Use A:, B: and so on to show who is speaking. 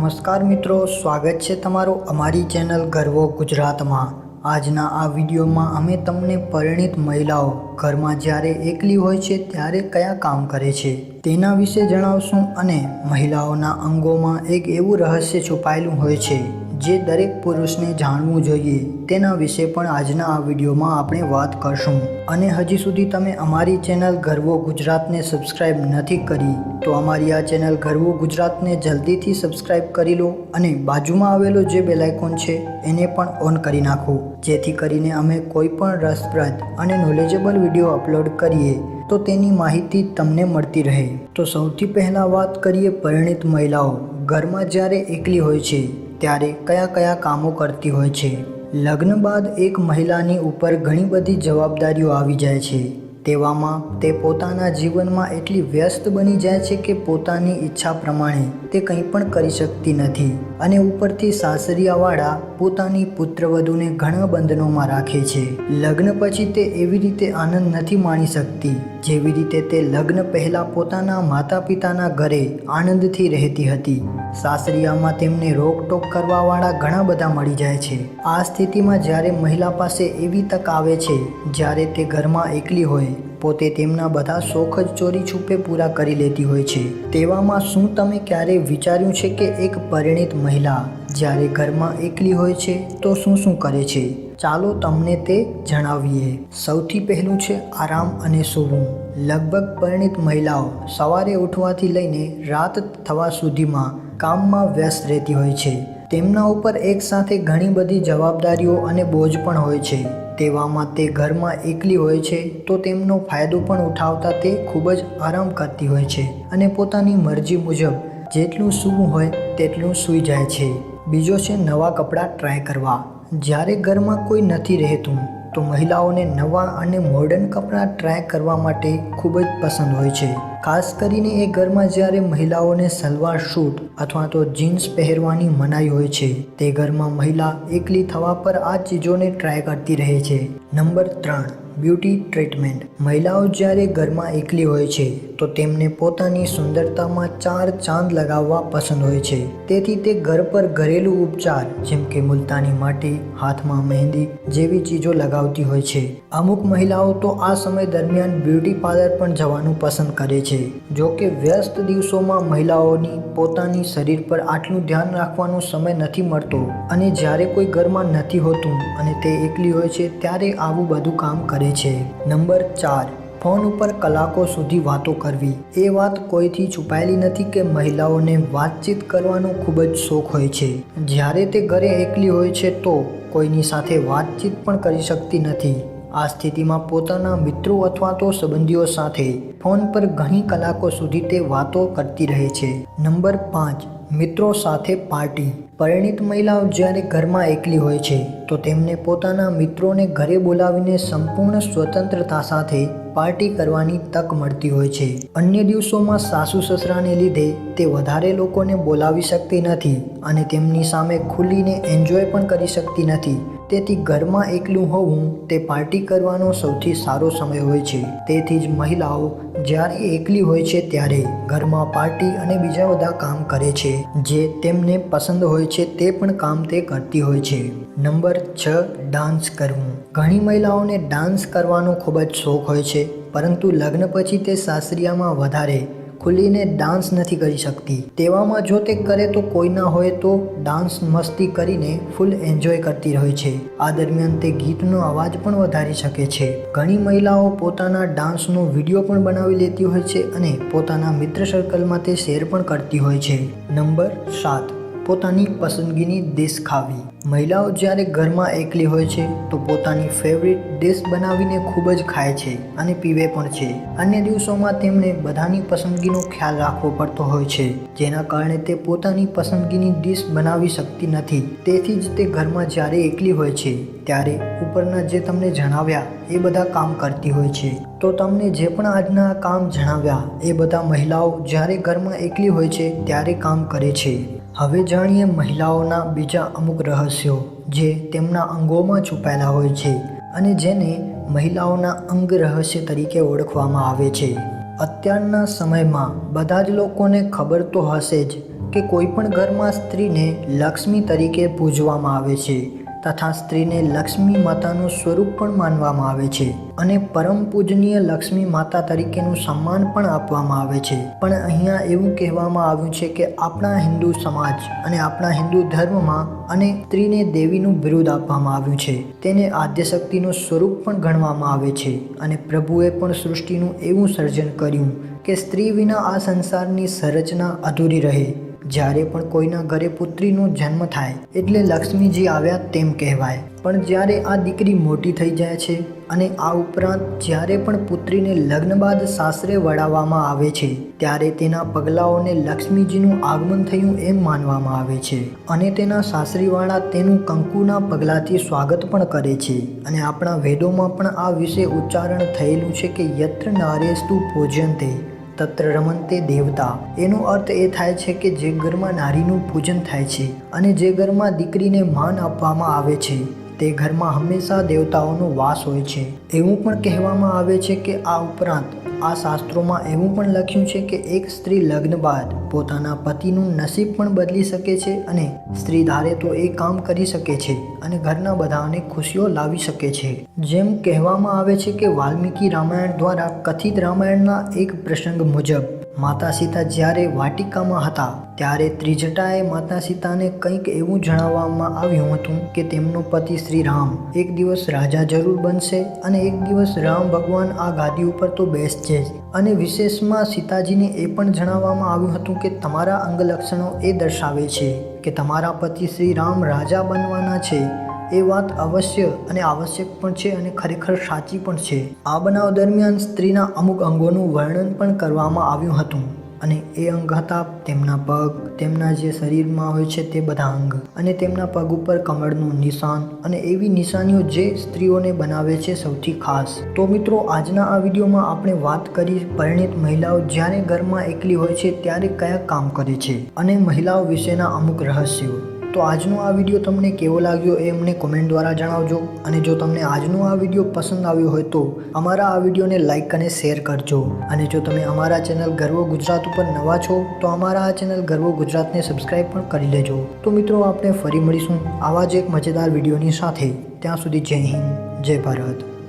A: નમસ્કાર મિત્રો, સ્વાગત છે તમારું અમારી ચેનલ ગર્વો ગુજરાતમાં. આજના આ વિડીયોમાં અમે તમને પરિણિત મહિલાઓ ઘરમાં જ્યારે એકલી હોય છે ત્યારે કયા કામ કરે છે તેના વિશે જણાવશું અને મહિલાઓના અંગોમાં એક એવું રહસ્ય છુપાયેલું હોય છે. જે દરેક પુરુષને જાણવું જોઈએ તેના વિશે પણ આજના આ વિડીયોમાં આપણે વાત કરશું. અને હજી સુધી તમે અમારી ચેનલ ગર્વો ગુજરાતને સબસ્ક્રાઇબ નથી કરી, તો અમારી આ ચેનલ ગર્વો ગુજરાતને જલ્દીથી સબસ્ક્રાઇબ કરી લો અને બાજુમાં આવેલો જે બેલાઇકોન છે, એને પણ ઓન કરી નાખો. જેથી કરીને અમે કોઈ પણ રસપ્રદ અને નોલેજેબલ વીડિયો અપલોડ કરીએ, તો તેની માહિતી તમને મળતી રહે. તો સૌથી પહેલાં વાત કરીએ પરિણિત મહિલાઓ. ઘરમાં જ્યારે એકલી હોય છે ત્યારે કયા કયા કામો કરતી હોય છે? લગ્ન બાદ એક મહિલાની ઉપર ઘણી બધી જવાબદારીઓ આવી જાય છે. તેવામાં તે પોતાના જીવનમાં એટલી વ્યસ્ત બની જાય છે કે પોતાની ઈચ્છા પ્રમાણે તે કંઈ પણ કરી શકતી નથી અને ઉપરથી સાસરિયાવાળા પોતાની પુત્રવધૂને ઘણા બંધનોમાં રાખે છે. લગ્ન પછી તે એવી રીતે આનંદ નથી માણી શકતી. જેવી રીતે તે લગ્ન પહેલાં પોતાના માતા પિતાના ઘરે આનંદથી રહેતી હતી. સાસરિયામાં તેમને રોકટોક કરવાવાળા ઘણા બધા મળી જાય છે. આ સ્થિતિમાં જ્યારે મહિલા પાસે એવી તક આવે છે, જ્યારે તે ઘરમાં એકલી હોય, પોતે તેમના બધા શોખ જ ચોરી છૂપે પૂરા કરી લેતી હોય છે. તેવામાં શું તમે ક્યારેય વિચાર્યું છે કે એક પરિણિત મહિલા જ્યારે ઘરમાં એકલી હોય છે, તો શું શું કરે છે? ચાલો તમને તે જણાવીએ. સૌથી પહેલું છે આરામ અને સૂવું. લગભગ પરિણિત મહિલાઓ સવારે ઉઠવાથી લઈને રાત થવા સુધીમાં કામમાં વ્યસ્ત રહેતી હોય છે. તેમના ઉપર એકસાથે ઘણી બધી જવાબદારીઓ અને બોજ પણ હોય છે. તેવામાં તે ઘરમાં એકલી હોય છે તો તેમનો ફાયદો પણ ઉઠાવતા તે ખૂબ જ આરામ કરતી હોય છે અને પોતાની મરજી મુજબ જેટલું સૂવું હોય તેટલું સૂઈ જાય છે. બીજો છે નવા કપડાં ટ્રાય કરવા. જ્યારે ઘરમાં કોઈ નથી રહેતું તો મહિલાઓને નવા અને મોડર્ન કપડાં ટ્રાય કરવા માટે ખૂબ જ પસંદ હોય છે. ખાસ કરીને એ ઘરમાં જ્યારે મહિલાઓને સલવાર સૂટ અથવા તો જીન્સ પહેરવાની મનાઈ હોય છે, તે ઘરમાં મહિલા એકલી થવા પર આ ચીજોને ટ્રાય કરતી રહે છે. નંબર ત્રણ બ્યુટી ટ્રીટમેન્ટ. મહિલાઓ જ્યારે ઘરમાં એકલી હોય છે, તો તેમને પોતાની સુંદરતામાં ચાર ચાંદ લગાવવા પસંદ હોય છે. તેથી તે ઘર પર ઘરેલું ઉપચાર, જેમ કે મુલતાની માટી, હાથમાં મહેંદી જેવી ચીજો લગાવતી હોય છે. અમુક મહિલાઓ તો આ સમય દરમિયાન બ્યુટી પાર્લર પણ જવાનું પસંદ કરે છે. જો કે વ્યસ્ત દિવસોમાં મહિલાઓની પોતાની શરીર પર આટલું ધ્યાન રાખવાનો સમય નથી મળતો. અને જ્યારે કોઈ ઘરમાં નથી હોતું અને તે એકલી હોય છે, ત્યારે આવું બધું કામ કરે છે. નંબર ચાર. ફોન ઉપર કલાકો સુધી વાતો કરવી. એ વાત કોઈથી છુપાયેલી નથી કે મહિલાઓને વાતચીત કરવાનો ખૂબ જ શોખ હોય છે. જ્યારે તે ઘરે એકલી હોય છે તો કોઈની સાથે વાતચીત પણ કરી શકતી નથી. આ સ્થિતિમાં પોતાના મિત્રો અથવા તો સંબંધીઓ સાથે ફોન પર ઘણી કલાકો સુધી તે વાતો કરતી રહે છે. નંબર પાંચ. મિત્રો સાથે પાર્ટી. પરિણિત મહિલાઓ જ્યારે ઘરમાં એકલી હોય છે, તો તેમને પોતાના મિત્રોને ઘરે બોલાવીને સંપૂર્ણ સ્વતંત્રતા સાથે પાર્ટી કરવાની તક મળતી હોય છે. અન્ય દિવસોમાં સાસુ સસરાને લીધે તે વધારે લોકોને બોલાવી શકતી નથી અને તેમની સામે ખુલીને એન્જોય પણ કરી શકતી નથી. તેથી ઘરમાં એકલું હોવું તે પાર્ટી કરવાનો સૌથી સારો સમય હોય છે. તેથી જ મહિલાઓ જ્યારે એકલી હોય છે ત્યારે ઘરમાં પાર્ટી અને બીજા બધા કામ કરે છે. જે તેમને પસંદ હોય છે તે પણ કામ તે કરતી હોય છે. નંબર છ, ડાન્સ કરવું. ઘણી મહિલાઓને ડાન્સ કરવાનો ખૂબ જ શોખ હોય છે, પરંતુ લગ્ન પછી તે સાસરિયામાં વધારે ખુલીને ડાન્સ નથી કરી શકતી. તેવામાં જો તે કરે તો કોઈ ના હોય તો ડાન્સ મસ્તી કરીને ફૂલ એન્જોય કરતી હોય છે. આ દરમિયાન તે ગીતનો અવાજ પણ વધારી શકે છે. ઘણી મહિલાઓ પોતાના ડાન્સનો વીડિયો પણ બનાવી લેતી હોય છે અને પોતાના મિત્ર સર્કલમાં તે શેર પણ કરતી હોય છે. નંબર સાત. પોતાની પસંદગીની ડિશ ખાવી. મહિલાઓ જ્યારે ઘરમાં એકલી હોય છે, તો પોતાની ફેવરિટ ડિશ બનાવીને ખૂબ જ ખાય છે અને પીવે પણ છે. અન્ય દિવસોમાં તેમણે બધાની પસંદગીનો ખ્યાલ રાખવો પડતો હોય છે, જેના કારણે તે પોતાની પસંદગીની ડિશ બનાવી શકતી નથી. તેથી જ તે ઘરમાં જ્યારે એકલી હોય છે, ત્યારે ઉપરના જે તમને જણાવ્યા એ બધા કામ કરતી હોય છે. તો તમને જે પણ આજના કામ જણાવ્યા એ બધા મહિલાઓ જ્યારે ઘરમાં એકલી હોય છે, ત્યારે કામ કરે છે. હવે જાણીએ મહિલાઓના બીજા અમુક રહસ્યો જે તેમના અંગોમાં છુપાયેલા હોય છે અને જેને મહિલાઓના અંગ રહસ્ય તરીકે ઓળખવામાં આવે છે. અત્યારના સમયમાં બધા જ લોકોને ખબર તો હશે જ કે કોઈ પણ ઘરમાં સ્ત્રીને લક્ષ્મી તરીકે પૂજવામાં આવે છે. તથા સ્ત્રીને લક્ષ્મી માતાનું સ્વરૂપ પણ માનવામાં આવે છે અને પરમ પૂજનીય લક્ષ્મી માતા તરીકેનું સન્માન પણ આપવામાં આવે છે. પણ અહીંયા એવું કહેવામાં આવ્યું છે કે આપણા હિન્દુ સમાજ અને આપણા હિન્દુ ધર્મમાં અને સ્ત્રીને દેવીનું બિરુદ આપવામાં આવ્યું છે. તેને આદ્યશક્તિનું સ્વરૂપ પણ ગણવામાં આવે છે અને પ્રભુએ પણ સૃષ્ટિનું એવું સર્જન કર્યું કે સ્ત્રી વિના આ સંસારની સંરચના અધૂરી રહે. જ્યારે પણ કોઈના ઘરે પુત્રીનો જન્મ થાય એટલે લક્ષ્મીજી આવ્યા તેમ કહેવાય. પણ જ્યારે આ દીકરી મોટી થઈ જાય છે અને આ ઉપરાંત જ્યારે પણ પુત્રીને લગ્ન બાદ સાસરે વળાવવામાં આવે છે, ત્યારે તેના પગલાઓને લક્ષ્મીજીનું આગમન થયું એમ માનવામાં આવે છે અને તેના સાસરીવાળા તેનું કંકુના પગલાથી સ્વાગત પણ કરે છે. અને આપણા વેદોમાં પણ આ વિશે ઉચ્ચારણ થયેલું છે કે યત્ર નારેસ્તુ પૂજ્યંતે તત્ર રમંતે દેવતા. એનો અર્થ એ થાય છે કે જે ઘરમાં નારીનું પૂજન થાય છે અને જે ઘરમાં દીકરીને માન આપવામાં આવે છે. તે ઘરમાં હંમેશા દેવતાઓનો વાસ હોય છે. એવું પણ કહેવામાં આવે છે કે આ ઉપરાંત આ શાસ્ત્રોમાં એવું પણ લખ્યું છે કે એક સ્ત્રી લગ્ન બાદ પોતાના પતિનું નસીબ પણ બદલી શકે છે અને સ્ત્રી ધારે તો એ કામ કરી શકે છે અને ઘરના બધાને ખુશીઓ લાવી શકે છે. જેમ કહેવામાં આવે છે કે વાલ્મીકી રામાયણ દ્વારા કથિત રામાયણના એક પ્રસંગ મુજબ માતા સીતા જ્યારે વાટિકામાં હતા, ત્યારે ત્રિજટાએ માતા સીતાને કંઈક એવું જણાવવામાં આવ્યું હતું કે તેમનો પતિ શ્રી રામ એક દિવસ રાજા જરૂર બનશે અને એક દિવસ રામ ભગવાન આ ગાદી ઉપર તો બેસશે જ. અને વિશેષમાં સીતાજીને એ પણ જણાવવામાં આવ્યું હતું કે તમારા અંગલક્ષણો એ દર્શાવે છે કે તમારા પતિ શ્રી રામ રાજા બનવાના છે. એ વાત અવશ્ય અને આવશ્યક પણ છે અને ખરેખર સાચી પણ છે. આ બનાવ દરમિયાન સ્ત્રીના અમુક અંગોનું વર્ણન પણ કરવામાં આવ્યું હતું અને એ અંગ હતા તેમના પગ, તેમના જે શરીરમાં હોય છે તે બધા અંગ અને તેમના પગ ઉપર કમળનું નિશાન અને એવી નિશાનીઓ જે સ્ત્રીઓને બનાવે છે સૌથી ખાસ. તો મિત્રો, આજના આ વિડીયોમાં આપણે વાત કરી પરિણિત મહિલાઓ જ્યારે ઘરમાં એકલી હોય છે ત્યારે કયા કામ કરે છે અને મહિલાઓ વિશેના અમુક રહસ્યો. તો આજનો આ વીડિયો તમને કેવો લાગ્યો એ અમને કોમેન્ટ દ્વારા જણાવજો. અને જો તમને આજનો આ વીડિયો પસંદ આવ્યો હોય તો અમારા આ વિડીયોને લાઇક અને શેર કરજો. અને જો તમે અમારા ચેનલ ગર્વ ગુજરાત ઉપર નવા છો, તો અમારા આ ચેનલ ગર્વ ગુજરાતને સબસ્ક્રાઈબ પણ કરી લેજો. તો મિત્રો, આપણે ફરી મળીશું આવા જ એક મજેદાર વિડીયોની સાથે. ત્યાં સુધી જય હિન્દ, જય ભારત.